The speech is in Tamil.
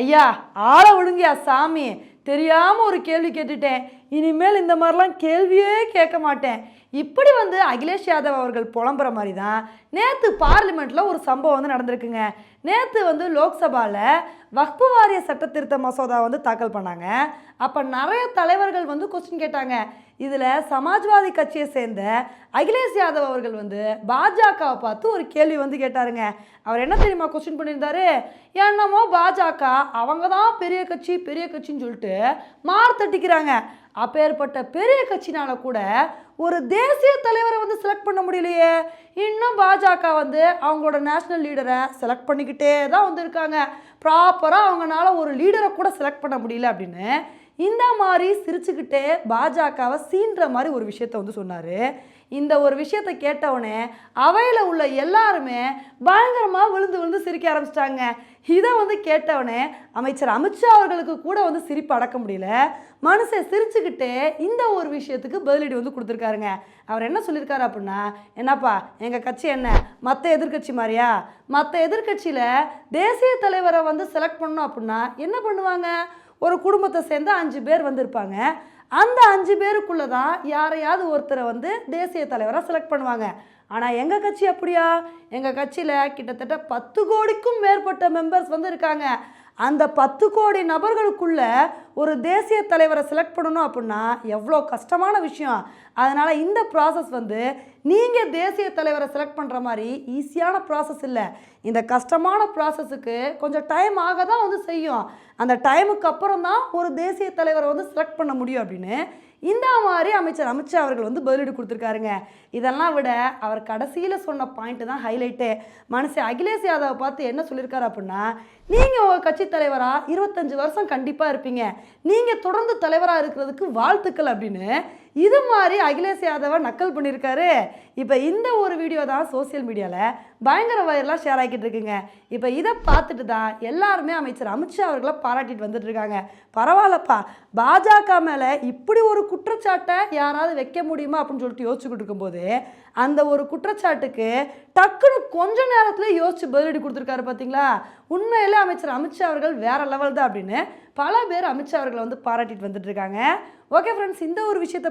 ஐயா ஆளை விடுங்கயா சாமி. தெரியாமல் ஒரு கேள்வி கேட்டுட்டேன். இனிமேல் இந்த மாதிரிலாம் கேள்வியே கேட்க மாட்டேன். இப்படி வந்து அகிலேஷ் யாதவ் அவர்கள் புலம்புற மாதிரி தான் நேற்று பார்லிமெண்ட்டில் ஒரு சம்பவம் வந்து நடந்திருக்குங்க. நேற்று வந்து லோக்சபாவில் வக்பு வாரிய சட்ட திருத்த மசோதா வந்து தாக்கல் பண்ணாங்க. அப்போ நிறைய தலைவர்கள் வந்து கொஸ்டின் கேட்டாங்க. இதில் சமாஜ்வாதி கட்சியை சேர்ந்த அகிலேஷ் யாதவ் அவர்கள் வந்து பாஜகவை பார்த்து ஒரு கேள்வி வந்து கேட்டாருங்க. அவர் என்ன தெரியுமா கொஸ்டின் பண்ணியிருந்தாரு? என்னமோ பாஜக அவங்க தான் பெரிய கட்சி பெரிய கட்சின்னு சொல்லிட்டு மார் தட்டிக்கிறாங்க அப்பேற்பட்ட பெரிய கட்சினால கூட ஒரு தேசிய தலைவரை வந்து செலக்ட் பண்ண முடியலையே. இன்னும் பாஜக வந்து அவங்களோட நேஷனல் லீடரை செலக்ட் பண்ணிக்கிட்டே தான் வந்து இருக்காங்க ப்ராப்பராக அவங்கனால ஒரு லீடரை கூட செலக்ட் பண்ண முடியல அப்படின்னு இந்த மாதிரி சிரிச்சுக்கிட்டே பாஜகவை சீன்ற மாதிரி ஒரு விஷயத்த வந்து சொன்னார். இந்த ஒரு விஷயத்த கேட்டவுடனே அவையில் உள்ள எல்லாருமே பயங்கரமாக விழுந்து விழுந்து சிரிக்க ஆரம்பிச்சிட்டாங்க. இதை வந்து கேட்டவுடனே அமைச்சர் அமித்ஷா அவர்களுக்கு கூட வந்து சிரிப்பு அடக்க முடியல. மனுஷன் சிரிச்சுக்கிட்டே இந்த ஒரு விஷயத்துக்கு பதிலடி வந்து கொடுத்துருக்காருங்க. அவர் என்ன சொல்லியிருக்காரு அப்படின்னா என்னப்பா எங்கள் கட்சி என்ன? மற்ற எதிர்க்கட்சி மாதிரியா மற்ற எதிர்க்கட்சியில் தேசிய தலைவரை வந்து வந்து செலக்ட் பண்ணணும் அப்படின்னா என்ன பண்ணுவாங்க? ஒரு குடும்பத்தை சேர்ந்து அஞ்சு பேர் வந்திருப்பாங்க. அந்த அஞ்சு பேருக்குள்ளே தான் யாரையாவது ஒருத்தரை வந்து தேசிய தலைவராக செலக்ட் பண்ணுவாங்க. ஆனால் எங்கள் கட்சி அப்படியா? எங்கள் கட்சியில் கிட்டத்தட்ட பத்து கோடிக்கும் மேற்பட்ட மெம்பர்ஸ் வந்து இருக்காங்க அந்த பத்து கோடி நபர்களுக்குள்ள ஒரு தேசிய தலைவரை செலக்ட் பண்ணணும் அப்படின்னா எவ்வளோ கஷ்டமான விஷயம். அதனால் இந்த ப்ராசஸ் வந்து நீங்கள் தேசிய தலைவரை செலக்ட் பண்ணுற மாதிரி ஈஸியான ப்ராசஸ் இல்லை. இந்த கஷ்டமான ப்ராசஸுக்கு கொஞ்சம் டைம் ஆக தான் வந்து செய்யும். அந்த டைமுக்கு அப்புறம் தான் ஒரு தேசிய தலைவரை வந்து செலக்ட் பண்ண முடியும் அப்படின்னு இந்த மாதிரி அமைச்சர் அமித்ஷா அவர்கள் வந்து பதிலீடு கொடுத்துருக்காருங்க. இதெல்லாம் விட அவர் கடைசியில் சொன்ன பாயிண்ட்டு தான் ஹைலைட்டே மனுஷன் அகிலேஷ் யாதவை பார்த்து என்ன சொல்லியிருக்காரு அப்படின்னா நீங்கள் உங்கள் கட்சி தலைவராக இருபத்தஞ்சு வருஷம் கண்டிப்பாக இருப்பீங்க. நீங்கள் தொடர்ந்து தலைவராக இருக்கிறதுக்கு வாழ்த்துக்கள் அப்படின்னு இது மாதிரி அகிலேஷ் யாதவை நக்கல் பண்ணியிருக்காரு. இப்போ இந்த ஒரு வீடியோ தான் சோஷியல் மீடியாவில் பயங்கர வைரலாக ஷேர் ஆகிட்டு இருக்குங்க. இப்போ இதை பார்த்துட்டு தான் எல்லாருமே அமைச்சர் அமித்ஷா அவர்களை பாராட்டிட்டு வந்துட்டு இருக்காங்க. பரவாயில்லப்பா. பாஜக மேலே இப்படி ஒரு குற்றச்சாட்டை யாராவது வைக்க முடியுமா அப்படின்னு சொல்லிட்டு யோசிச்சுக்கிட்டு இருக்கும்போது அந்த ஒரு குற்றச்சாட்டுக்கு டக்குன்னு கொஞ்ச நேரத்தில் யோசிச்சு பதிலடி கொடுத்துருக்காரு பார்த்தீங்களா உண்மையிலே அமைச்சர் அமித்ஷா அவர்கள் வேற லெவல் தான் அப்படின்னு பல பேர் அமித்ஷா அவர்களை வந்து பாராட்டிட்டு வந்துட்டு இருக்காங்க. ஓகே ஃப்ரெண்ட்ஸ் இந்த ஒரு விஷயத்தை